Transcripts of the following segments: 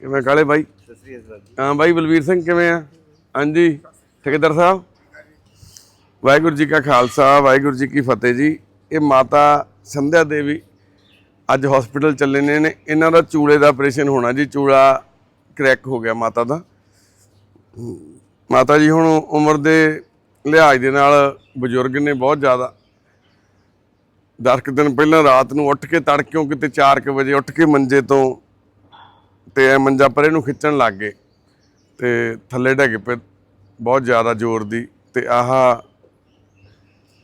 ਕਿਵੇਂ ਕਾਲੇ ਬਾਈ? ਹਾਂ ਬਾਈ ਬਲਵੀਰ ਸਿੰਘ ਕਿਵੇਂ ਆ? ਹਾਂਜੀ, ਠੇਕੇਦਾਰ ਸਾਹਿਬ? ਵਾਹਿਗੁਰੂ ਜੀ ਕਾ ਖਾਲਸਾ, ਵਾਹਿਗੁਰੂ ਜੀ ਕੀ ਫਤਿਹ ਜੀ। ਇਹ ਮਾਤਾ ਸੰਧਿਆ ਦੇਵੀ ਅੱਜ ਹਸਪੀਟਲ ਚੱਲੇ ਨੇ ਨੇ ਇਹਨਾਂ ਦਾ ਚੂਲੇ ਦਾ ਆਪਰੇਸ਼ਨ ਹੋਣਾ ਜੀ, ਚੂਲਾ ਕਰੈਕ ਹੋ ਗਿਆ ਮਾਤਾ ਦਾ। ਮਾਤਾ ਜੀ ਹੁਣ ਉਮਰ ਦੇ ਲਿਹਾਜ਼ ਦੇ ਨਾਲ ਬਜ਼ੁਰਗ ਨੇ ਬਹੁਤ ਜ਼ਿਆਦਾ। ਦਸ ਕੁ ਦਿਨ ਪਹਿਲਾਂ ਰਾਤ ਨੂੰ ਉੱਠ ਕੇ ਤੜਕਿਓਂ ਕਿਤੇ 4 ਵਜੇ ਉੱਠ ਕੇ ਮੰਜੇ ਤੋਂ ਤੇ ਇਹ ਮੰਜਾ ਪਰੇ ਨੂੰ ਖਿੱਚਣ ਲੱਗ ਗਏ ਤੇ ਥੱਲੇ ਡਿੱਗ ਪਏ ਬਹੁਤ ਜ਼ਿਆਦਾ ਜ਼ੋਰ ਦੀ ਤੇ ਆਹ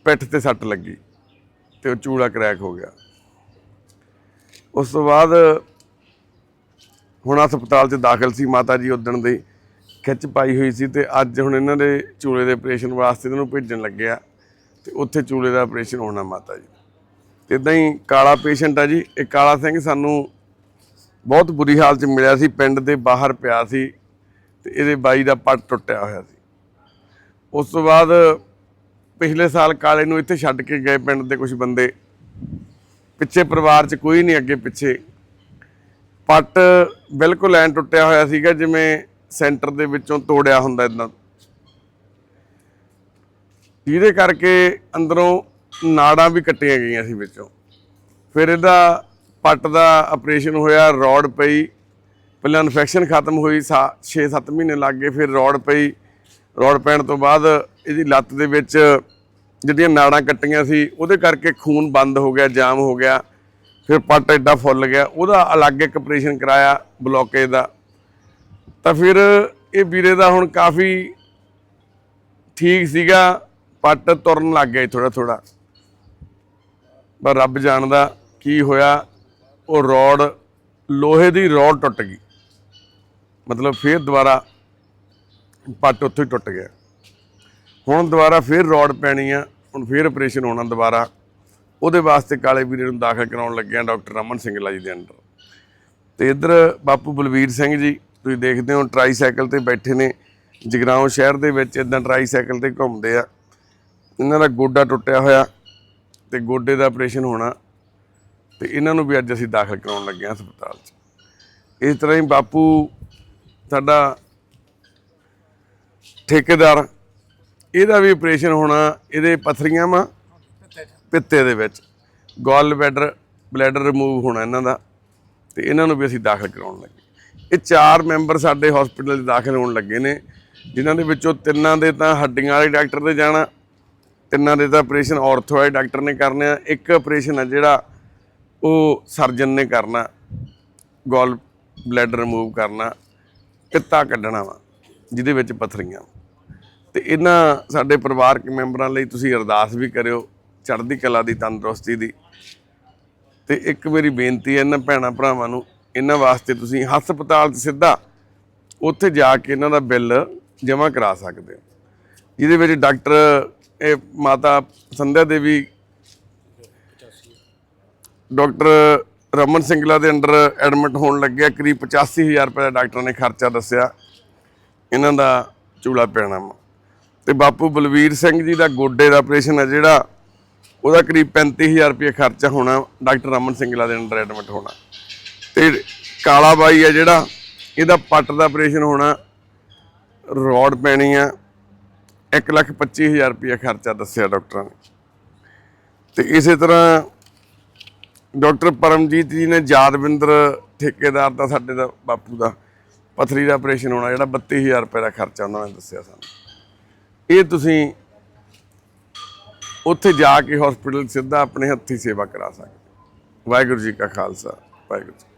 ਪਿੱਠ ਤੇ ਸੱਟ ਲੱਗੀ ਤੇ ਉਹ ਚੂੜਾ ਕਰੈਕ ਹੋ ਗਿਆ। ਉਸ ਤੋਂ ਬਾਅਦ ਹੁਣ ਹਸਪਤਾਲ 'ਚ ਦਾਖਲ ਸੀ ਮਾਤਾ ਜੀ ਉਦਣ ਦੇ, ਖਿੱਚ ਪਾਈ ਹੋਈ ਸੀ ਤੇ ਅੱਜ ਹੁਣ ਇਹਨਾਂ ਦੇ ਚੂਲੇ ਦੇ ਆਪਰੇਸ਼ਨ ਵਾਸਤੇ ਇਹਨਾਂ ਨੂੰ ਭੇਜਣ ਲੱਗਿਆ ਤੇ ਉੱਥੇ ਚੂਲੇ ਦਾ ਆਪਰੇਸ਼ਨ ਹੋਣਾ ਮਾਤਾ ਜੀ। ਤੇ ਇਦਾਂ ਹੀ ਕਾਲਾ ਪੇਸ਼ੈਂਟ ਆ ਜੀ, ਇਹ ਕਾਲਾ ਸਿੰਘ ਸਾਨੂੰ ਬਹੁਤ ਬੁਰੀ ਹਾਲਤ 'ਚ ਮਿਲਿਆ ਸੀ, ਪਿੰਡ ਦੇ ਬਾਹਰ ਪਿਆ ਸੀ ਤੇ ਇਹਦੇ ਬਾਈ ਦਾ ਪੱਟ ਟੁੱਟਿਆ ਹੋਇਆ ਸੀ। ਉਸ ਤੋਂ ਬਾਅਦ ਪਿਛਲੇ ਸਾਲ ਕਾਲੇ ਨੂੰ ਇੱਥੇ ਛੱਡ ਕੇ ਗਏ ਪਿੰਡ ਦੇ ਕੁਝ ਬੰਦੇ। ਪਿੱਛੇ ਪਰਿਵਾਰ 'ਚ ਕੋਈ ਨਹੀਂ ਅੱਗੇ ਪਿੱਛੇ। ਪੱਟ ਬਿਲਕੁਲ ਐਂ ਟੁੱਟਿਆ ਹੋਇਆ ਸੀਗਾ ਜਿਵੇਂ ਸੈਂਟਰ ਦੇ ਵਿੱਚੋਂ ਤੋੜਿਆ ਹੁੰਦਾ ਇਦਾਂ ਜਿਹਦੇ ਕਰਕੇ ਅੰਦਰੋਂ ਨਾੜਾਂ ਵੀ ਕੱਟੀਆਂ ਗਈਆਂ ਸੀ ਵਿੱਚੋਂ। ਫਿਰ ਇਹਦਾ ਪੱਟ ਦਾ ਆਪਰੇਸ਼ਨ ਹੋਇਆ, ਰੋਡ ਪਈ, ਪਹਿਲਾਂ ਇਨਫੈਕਸ਼ਨ ਖਤਮ ਹੋਈ 6-7 ਮਹੀਨੇ ਲੱਗ ਗਏ, ਫਿਰ ਰੋਡ ਪਈ। ਰੋਡ ਪੈਣ ਤੋਂ ਬਾਅਦ ਇਹਦੀ ਲੱਤ ਦੇ ਵਿੱਚ ਜਿਹੜੀਆਂ ਨਾੜਾਂ ਕੱਟੀਆਂ ਸੀ, ਉਹਦੇ ਕਰਕੇ ਖੂਨ ਬੰਦ ਹੋ ਗਿਆ, ਜਾਮ ਹੋ ਗਿਆ। ਫਿਰ ਪੱਟ ਐਡਾ ਫੁੱਲ ਗਿਆ, ਉਹਦਾ ਅਲੱਗ ਇੱਕ ਆਪਰੇਸ਼ਨ ਕਰਾਇਆ ਬਲੋਕੇਜ ਦਾ। ਤਾਂ ਫਿਰ ਇਹ ਵੀਰੇ ਦਾ ਹੁਣ ਕਾਫੀ ਠੀਕ ਸੀਗਾ, ਪੱਟ ਤੁਰਨ ਲੱਗ ਗਿਆ ਥੋੜਾ ਥੋੜਾ ਪਰ ਰੱਬ ਜਾਣਦਾ ਕੀ ਹੋਇਆ। ਉਹ ਰੋਡ, ਲੋਹੇ ਦੀ ਰੋਡ ਟੁੱਟ ਗਈ। ਮਤਲਬ ਫਿਰ ਦੁਬਾਰਾ ਪੱਟ ਉੱਥੇ ਹੀ ਟੁੱਟ ਗਿਆ। ਹੁਣ ਦੁਬਾਰਾ ਫਿਰ ਰੋਡ ਪੈਣੀ ਆ, ਹੁਣ ਫਿਰ ਆਪਰੇਸ਼ਨ ਹੋਣਾ ਦੁਬਾਰਾ। ਉਹਦੇ ਵਾਸਤੇ ਕਾਲੇ ਵੀਰੇ ਨੂੰ ਦਾਖਲ ਕਰਾਉਣ ਲੱਗਿਆ ਡਾਕਟਰ ਰਮਨ ਸਿੰਘਲਾ ਜੀ ਦੇ ਅੰਡਰ। ਤੇ ਇੱਧਰ ਬਾਪੂ ਬਲਵੀਰ ਸਿੰਘ ਜੀ, ਤੁਸੀਂ ਦੇਖਦੇ ਹੋ ਟਰਾਈਸਾਈਕਲ ਤੇ ਬੈਠੇ ਨੇ। ਜਗਰਾਉਂ ਸ਼ਹਿਰ ਦੇ ਵਿੱਚ ਇਦਾਂ ਟਰਾਈਸਾਈਕਲ ਤੇ ਘੁੰਮਦੇ ਆ। ਇਹਨਾਂ ਦਾ ਗੋਡਾ ਟੁੱਟਿਆ ਹੋਇਆ ਤੇ ਗੋਡੇ ਦਾ ਆਪਰੇਸ਼ਨ ਹੋਣਾ। ਤੇ ਇਹਨਾਂ ਨੂੰ ਵੀ ਅੱਜ ਅਸੀਂ ਦਾਖਲ ਕਰਾਉਣ ਲੱਗੇ ਹਾਂ ਹਸਪਤਾਲ 'ਚ। ਇਸ ਤਰ੍ਹਾਂ ਹੀ ਬਾਪੂ ਸਾਡਾ ਠੇਕੇਦਾਰ, ਇਹਦਾ ਵੀ ਆਪਰੇਸ਼ਨ ਹੋਣਾ, ਇਹਦੇ ਪਥਰੀਆਂ ਵਾ, ਪਿੱਤੇ ਦੇ ਵਿੱਚ। ਗੋਲ ਬੈਡਰ ਬਲੈਡਰ ਰਿਮੂਵ ਹੋਣਾ ਇਹਨਾਂ ਦਾ ਤੇ ਇਹਨਾਂ ਨੂੰ ਵੀ ਅਸੀਂ ਦਾਖਲ ਕਰਾਉਣ ਲੱਗੇ ਇਹ ਚਾਰ ਮੈਂਬਰ ਸਾਡੇ ਹਸਪੀਟਲ 'ਚ ਦਾਖਲ ਹੋਣ ਲੱਗੇ ਨੇ, ਜਿਨ੍ਹਾਂ ਦੇ ਵਿੱਚੋਂ ਤਿੰਨਾਂ ਦੇ ਤਾਂ ਹੱਡੀਆਂ ਵਾਲੇ ਡਾਕਟਰ ਦੇ ਜਾਣਾ, ਤਿੰਨਾਂ ਦੇ ਤਾਂ ਆਪਰੇਸ਼ਨ ਆਰਥੋ ਵਾਲੇ ਡਾਕਟਰ ਨੇ ਕਰਨੇ ਆ। ਇੱਕ ਆਪਰੇਸ਼ਨ ਆ ਜਿਹੜਾ ਉਹ ਸਰਜਨ ਨੇ ਕਰਨਾ, ਗੋਲ ਬਲੈਡਰ ਰਿਮੂਵ ਕਰਨਾ, ਪਿੱਤਾ ਕੱਢਣਾ ਵਾ, ਜਿਹਦੇ ਵਿੱਚ ਪਥਰੀਆਂ ਤੇ ਇਹਨਾਂ ਸਾਡੇ ਪਰਿਵਾਰਕ ਮੈਂਬਰਾਂ ਲਈ ਤੁਸੀਂ ਅਰਦਾਸ ਵੀ ਕਰਿਓ, ਚੜ੍ਹਦੀ ਕਲਾ ਦੀ, ਤੰਦਰੁਸਤੀ ਦੀ। ਤੇ ਇੱਕ ਮੇਰੀ ਬੇਨਤੀ ਹੈ ਇਹਨਾਂ ਭੈਣਾਂ ਭਰਾਵਾਂ ਨੂੰ, ਇਹਨਾਂ ਵਾਸਤੇ ਤੁਸੀਂ ਹਸਪਤਾਲ 'ਚ ਸਿੱਧਾ ਉੱਥੇ ਜਾ ਕੇ ਇਹਨਾਂ ਦਾ ਬਿੱਲ ਜਮ੍ਹਾਂ ਕਰਾ ਸਕਦੇ ਹੋ। ਜਿਹਦੇ ਵਿੱਚ ਡਾਕਟਰ, ਇਹ ਮਾਤਾ ਸੰਧਿਆ ਦੇਵੀ ਡਾਕਟਰ ਰਮਨ ਸਿੰਗਲਾ ਦੇ ਅੰਡਰ ਐਡਮਿਟ ਹੋਣ ਲੱਗਿਆ ਕਰੀਬ 85000 ਰੁਪਏ ਦਾ ਡਾਕਟਰ ਨੇ ਖਰਚਾ ਦੱਸਿਆ। ਇਹਨਾਂ ਦਾ ਚੂਲਾ ਪੈਣਾ ਵਾ। ਤੇ ਬਾਪੂ ਬਲਵੀਰ ਸਿੰਘ ਜੀ ਦਾ ਗੋਡੇ ਦਾ ਆਪਰੇਸ਼ਨ ਹੈ ਜਿਹੜਾ, ਉਹਦਾ ਕਰੀਬ 35000 ਰੁਪਏ ਖਰਚਾ ਹੋਣਾ, ਡਾਕਟਰ ਰਮਨ ਸਿੰਗਲਾ ਦੇ ਅੰਡਰ ਐਡਮਿਟ ਹੋਣਾ। ਤੇ ਕਾਲਾ ਬਾਈ ਹੈ ਜਿਹੜਾ, ਇਹਦਾ ਪੱਟ ਦਾ ਆਪਰੇਸ਼ਨ ਹੋਣਾ, ਰੋਡ ਪੈਣੀ ਆ। 125000 ਰੁਪਏ ਖਰਚਾ ਦੱਸਿਆ ਡਾਕਟਰਾਂ ਨੇ। ਤੇ ਇਸੇ ਤਰ੍ਹਾਂ ਡਾਕਟਰ ਪਰਮਜੀਤ ਜੀ ਨੇ ਯਾਦਵਿੰਦਰ ਠੇਕੇਦਾਰ ਦਾ, ਸਾਡੇ ਦਾ, ਬਾਪੂ ਦਾ ਪਥਰੀ ਦਾ ਆਪਰੇਸ਼ਨ ਹੋਣਾ, ਜਿਹੜਾ 32000 ਰੁਪਏ ਦਾ ਖਰਚਾ ਉਹਨਾਂ ਨੇ ਦੱਸਿਆ ਸਾਨੂੰ ਇਹ ਤੁਸੀਂ ਉੱਥੇ ਜਾ ਕੇ ਹਸਪੀਟਲ ਸਿੱਧਾ ਆਪਣੇ ਹੱਥੀ ਸੇਵਾ ਕਰਾ ਸਕਦੇ ਹੋ। ਵਾਹਿਗੁਰੂ ਜੀ ਕਾ ਖਾਲਸਾ, ਵਾਹਿਗੁਰੂ ਜੀ